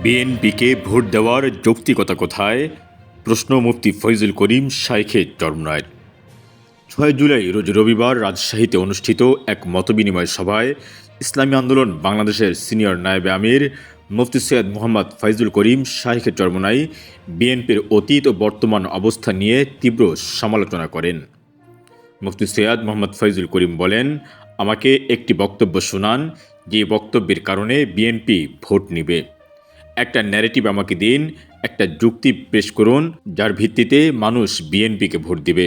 বিএনপিকে ভোট দেওয়ার যৌক্তিকতা কোথায়? প্রশ্ন মুফতি ফৈজুল করিম, শাইখে চরমনায়। ছয় জুলাই রোজ রবিবার রাজশাহীতে অনুষ্ঠিত এক মতবিনিময় সভায় ইসলামী আন্দোলন বাংলাদেশের সিনিয়র নায়েবে আমির, মুফতি সৈয়দ মোহাম্মদ ফাইজুল করিম, শাইখে চরমনাই বিএনপির অতীত ও বর্তমান অবস্থা নিয়ে তীব্র সমালোচনা করেন। মুফতি সৈয়দ মোহাম্মদ ফৈজুল করিম বলেন, আমাকে একটি বক্তব্য শোনান, যে বক্তব্যের কারণে বিএনপি ভোট নিবে। একটা ন্যারেটিভ আমাকে দিন, একটা যুক্তি পেশ করুন, যার ভিত্তিতে মানুষ বিএনপিকে ভোট দিবে।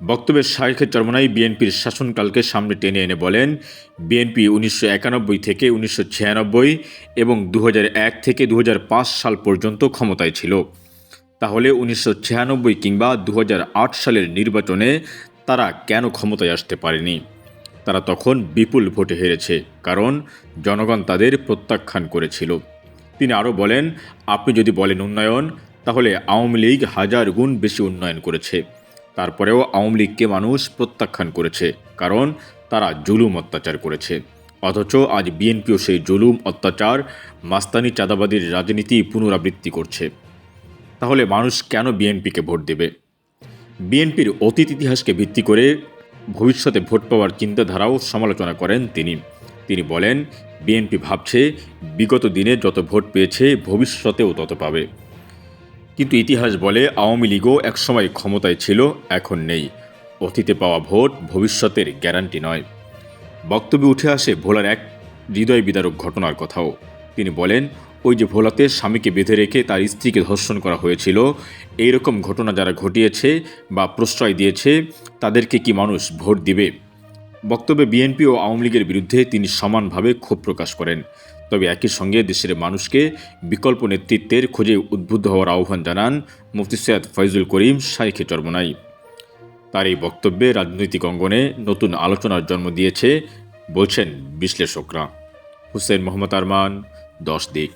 বক্তব্যের শাহেখে চরমনাই বিএনপির শাসনকালকে সামনে টেনে এনে বলেন, বিএনপি উনিশশো একানব্বই থেকে উনিশশো ছিয়ানব্বই এবং দু থেকে দু হাজার পাঁচ সাল পর্যন্ত ক্ষমতায় ছিল। তাহলে উনিশশো ছিয়ানব্বই কিংবা দু হাজার আট সালের নির্বাচনে তারা কেন ক্ষমতায় আসতে পারেনি? তারা তখন বিপুল ভোটে হেরেছে, কারণ জনগণ তাদের প্রত্যাখ্যান করেছিল। তিনি আরও বলেন, আপনি যদি বলেন উন্নয়ন, তাহলে আওয়ামী লীগ হাজার গুণ বেশি উন্নয়ন করেছে। তারপরেও আওয়ামী লীগকে মানুষ প্রত্যাখ্যান করেছে, কারণ তারা জুলুম অত্যাচার করেছে। অথচ আজ বিএনপিও সেই জুলুম, অত্যাচার, মাস্তানি চাঁদাবাদীর রাজনীতি পুনরাবৃত্তি করছে। তাহলে মানুষ কেন বিএনপিকে ভোট দেবে? বিএনপির অতীত ইতিহাসকে ভিত্তি করে ভবিষ্যতে ভোট পাওয়ার চিন্তাধারাও সমালোচনা করেন তিনি। তিনি বলেন, বিএনপি ভাবছে বিগত দিনে যত ভোট পেয়েছে ভবিষ্যতেও তত পাবে। কিন্তু ইতিহাস বলে আওয়ামী লীগও একসময় ক্ষমতায় ছিল, এখন নেই। অতীতে পাওয়া ভোট ভবিষ্যতের গ্যারান্টি নয়। বক্তব্যে উঠে আসে ভোলার এক হৃদয় বিদারক ঘটনার কথাও। তিনি বলেন, ওই যে ভোলাতে স্বামীকে বেঁধে রেখে তার স্ত্রীকে ধর্ষণ করা হয়েছিল এই রকম ঘটনা যারা ঘটিয়েছে বা প্রশ্রয় দিয়েছে, তাদেরকে কি মানুষ ভোট দিবে? বক্তব্যে বিএনপি ও আওয়ামী লীগের বিরুদ্ধে তিনি সমানভাবে ক্ষোভ প্রকাশ করেন। তবে একই সঙ্গে দেশের মানুষকে বিকল্প নেতৃত্বের খোঁজে উদ্বুদ্ধ হওয়ার আহ্বান জানান মুফতি সৈয়দ ফয়জুল করিম শাইখে চরমনাই। তার এই বক্তব্যে রাজনৈতিক অঙ্গনে নতুন আলোচনার জন্ম দিয়েছে, বলছেন বিশ্লেষকরা। হুসেন মোহাম্মদ আরমান, দশ দিক।